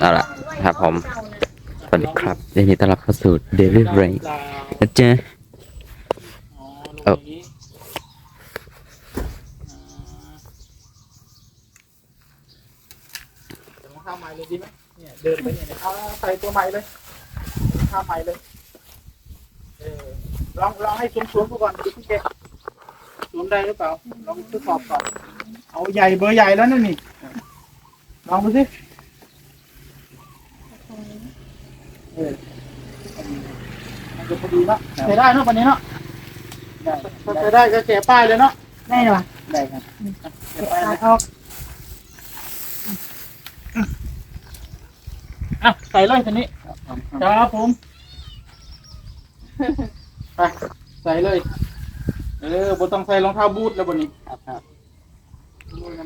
เอาละครับผมสวัสดีครับยินดีต้อนรับเข้าสู่ Daily Rain นะจ๊ะอ๋อลงเอ้าอย่างนี้อ่าจะรองเท้าใหม่เลยดีไหมเนี่ยเดินไปเนี่ยเนี่ยเอาใส่ตัวใหม่เลยรองเท้าใหม่เลยเออลองลองให้สวมๆดูก่อนดูพี่เจสวมได้หรือเปล่าลองทดสอบก่อนเอาใหญ่เบอร์ใหญ่แล้วนั่นนี่ ลองดูสิเออมันจะพอดีเนาะใช้ได้เนาะวันนี้เนาะได้ถ้าใช้ได้ก็แกะป้ายเลยเนาะได้หรอได้ครับแกะป้ายตัเลดยออกอะใส่เลยทีนี้ครับผมไปใส่เลย เออบนต้องใส่รองเท้าบูทแล้วบนนี้ครับครับ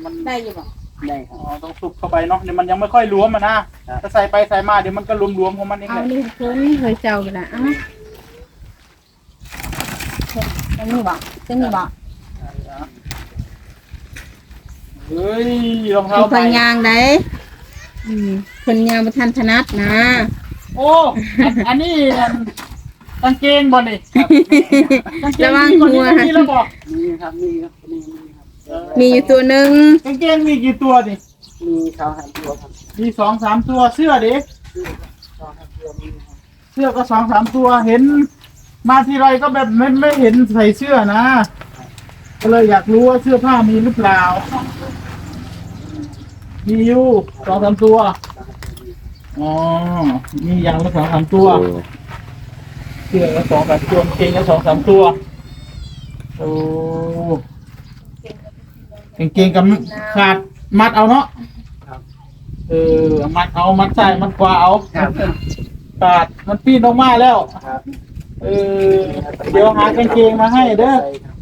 มันได้อยู่บ่ ได้ครับอ๋อต้องสุบเข้าไปเนาะเดี๋ยวมันยังไม่ค่อยรวมมันนะถ้าใส่ไปใส่มาเดี๋ยวมันก็รวมๆของมันเองเอาแหละนี่เพิ่นเคยเจ้ากันละเอ้าตรงนี้บ่ตรงนี้บ่เฮ้ยรองเท้าเอาใหเพิ่ม่นยางได้อืมเพิ่นยางบ่ทันถนัดนะโอ้อันอันนี้อันกางเกงบอลนี่กางเกระงวังมีหักวว่านี้มีแล้วบอกมีครับมีครับมีมีครับ มีอยู่ตัวหนึงกางเกงมีกี่ตัวนี่มีเขาหันตัวครับมีสองสามตัวเสื้อดิเขาหันตัวมีครับเสื้อก็สองสามตัวเห็น มาทีไรก็แบบไม่ไม่เห็นใส่เสื้อนะก็เลยอยากรู้ว่าเสื้อผ้ามีหรือเปล่า มีอยู่สองสามตัว อ๋อ มีอย่างละสองสามตัวโอ้เสื้อละสองสามตัวกางเกงละสองสามตัว โอ้ กางเกงกับขาดมัดเอาเนาะครับ เออ มัดเอา มัดใส่มัดขวาเอาครับขาดมันปีนออกมาแล้ว ครับเออ เดี๋ยวหากางเกงมาให้เด้อใส่ครับ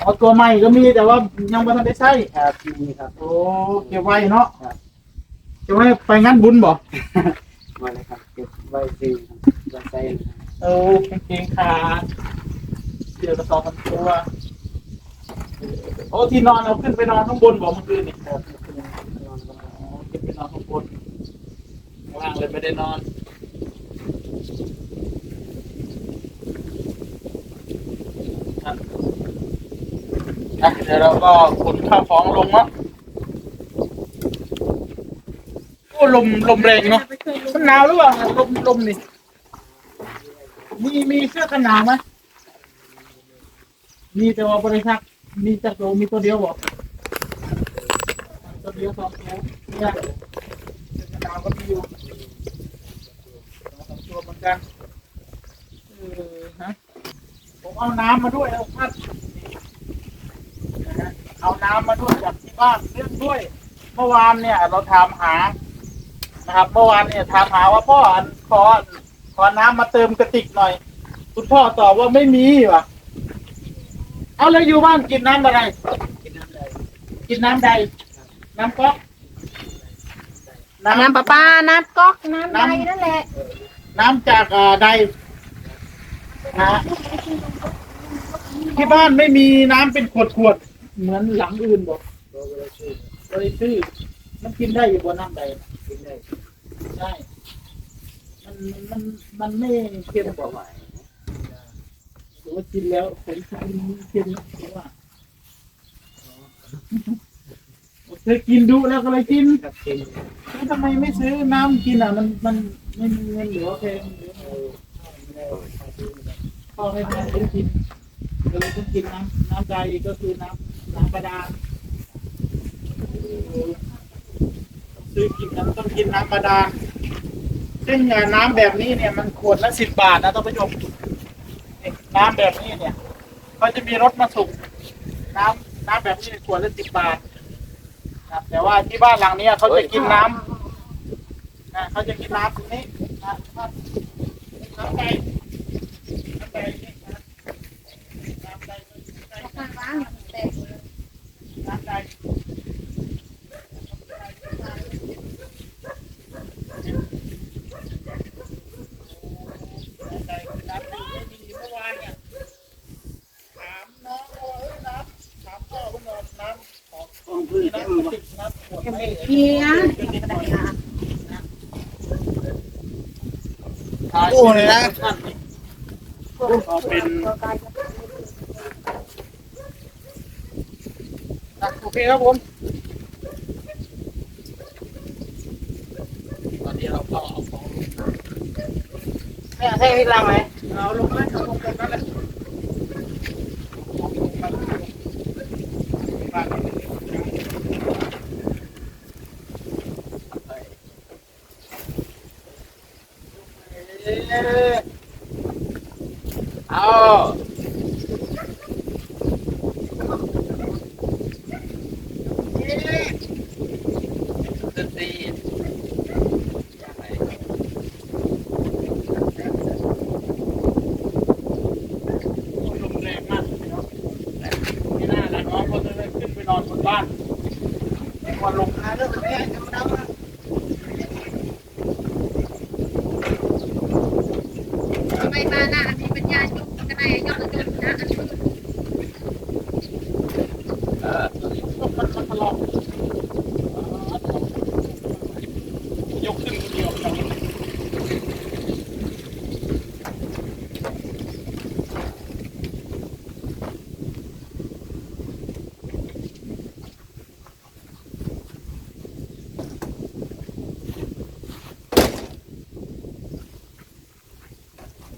เอาตัวใหม่ก็มีแต่ว่ายังไม่ทันได้ใช้ครับมีครับโอ้เก็บไว้เนาะครับเก็บไว้ไปงั้นบุญบ่มาเลยครับเก็บไว้ซื้อครับไว้ใส่นะครับเออกางเกงขาดเดี๋ยวกระสอบพันตัว โอ้ที่นอนเอาขึ้นไปนอนข้างบนบ่เมื่อคืนนี่ครับคือนอนกันอ๋อขึ้นไปนอนข้างบนข้างล่างเลยไม่ได้นอนอะอะเดี๋ยวเราก็ขนข้าวของลงเนาะโอ้ลมลมแรงเนาะมันหนาวหรือเปล่าลมลมนี่มีมีเสื้อกันหนาวไหมมีแต่ว่าบริษัท มีจักรโลมีตัวเดียวบอกตัวเดียวสองตัวเนี่ยเสื้อกันหนาวก็มีอยู่สองตัวเหมือนกันเออฮะผมเอาน้ำมาด้วยเอาพัดเอาน้ำมาด้วยจากที่บ้านเรื่องด้วย เมื่อวานเนี่ย เราถามหา นะครับ เมื่อวานเนี่ยถามหาว่าพ่ออันขอขอน้ำมาเติมกระติกหน่อย คุณพ่อตอบว่าไม่มีว่ะ เอาแล้วอยู่บ้านกินน้ำอะไรกินน้ำใดกินน้ำใด น้ำก๊อก น้ำประปา น้ำก๊อก น้ำใดนั่นแหละ น้ำจากเอ่อใดนะฮะที่บ้านไม่มีน้ำเป็นขวดขวดๆเหมือนหลังอื่นบอกโดยไว้ซื้อเลยซื้อมันกินได้อยู่บนน้ำใดกินได้ใช่มันมันมันไม่เค็มกว่า ว่ากินแล้วผมกินเค็มนะผมว่าเคยกินดูแล้วก็เลยกินแล้วทำไมไม่ซื้อน้ำกินอะ มันมันไม่มีเงินเหลือแพงหรือเออไม่ได้เอาซื้อพอให้พ่อซื้อกินก็เลยต้องกินน้ำน้ำใจก็คือน้ำน้ำประดาซื้อกินน้ำต้องกินน้ำประดาซึ่งน้ำแบบนี้เนี่ยมันขวดละสิบบาทนะท่านผู้ชม น้ำแบบนี้เนี่ยเขาจะมีรถมาส่งน้ำน้ำแบบนี้ขวดละสิบบาทนะครับแต่ว่าที่บ้านหลังเนี้ยเขาจะกินน้ำนะเขาจะกินน้ำตรงนี้นะน้ำใจน้ำใจนี่นะน้ำใจน้ำใจน้ำใจน้ำใจคือน้ำที่ไม่มีเมื่อวานเนี่ยถามน้องว่าเอ้ยน้ำถามพ่อเพิ่งเอาน้ำ ของต้องพื้นน้ำเต็มกระบ่ติกน้ำขวดจะไม่ไปเห็นเกียร์เป็นได้นะโอ้เลยนะก็เป็นอะโอเคครับผมตอนนี้เราก็เอาของลงไม่เอาใช่พี่ลังไหมเอาลงเลยเอาลงแบบนั้นแหละ เอาดนตีลมแรงมากเลยเนาะไม่น่านะน้องเขาจะได้ขึ้นไปนอนบนบ้านไม่ควรลงนะเรื่องแบบนี้จะมาดังนะ ทำไมมาหน้าอันนี้เป็นยาชุบกันในยอดจุดนะอันนี้ก็ถูกยกขึ้นคนเดียว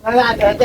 ครับนั่นแ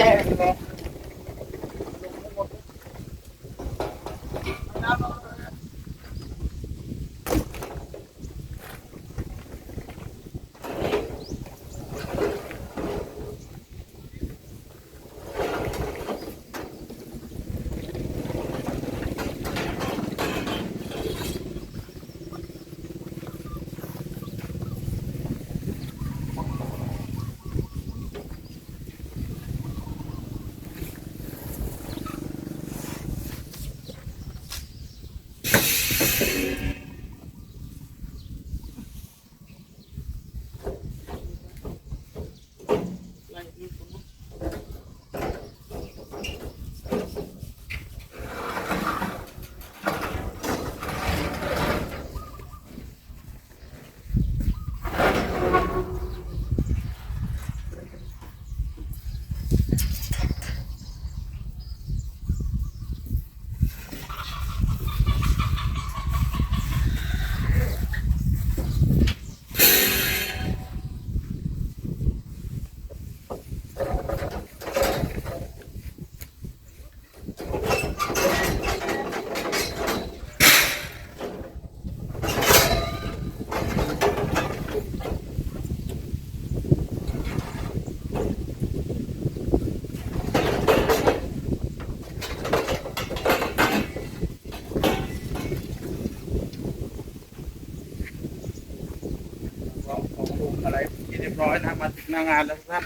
ยบร้อยนะมาถึงหน้างานแล้วครับ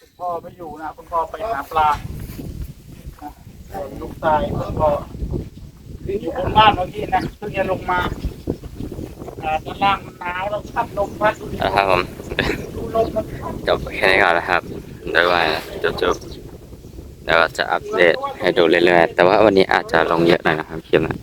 คุณพ่อไม่อยู่นะคุณพ่อไปหาปลาส่วนลูกชายคุณพ่ออยู่บนบ้านเมื่อกี้นะเพิ่งจะลงมาด้านล่างมันหนาวแล้วพัดลมพัดดูดินะครับผมดูลมมันพัดจบแค่นี้ก่อนนะครับบ๊ายบายนะจบๆแล้วจะอัปเดตให้ดูเรื่อยๆแต่ว่าวันนี้อาจจะลงเยอะหน่อยนะครับคลิปนะ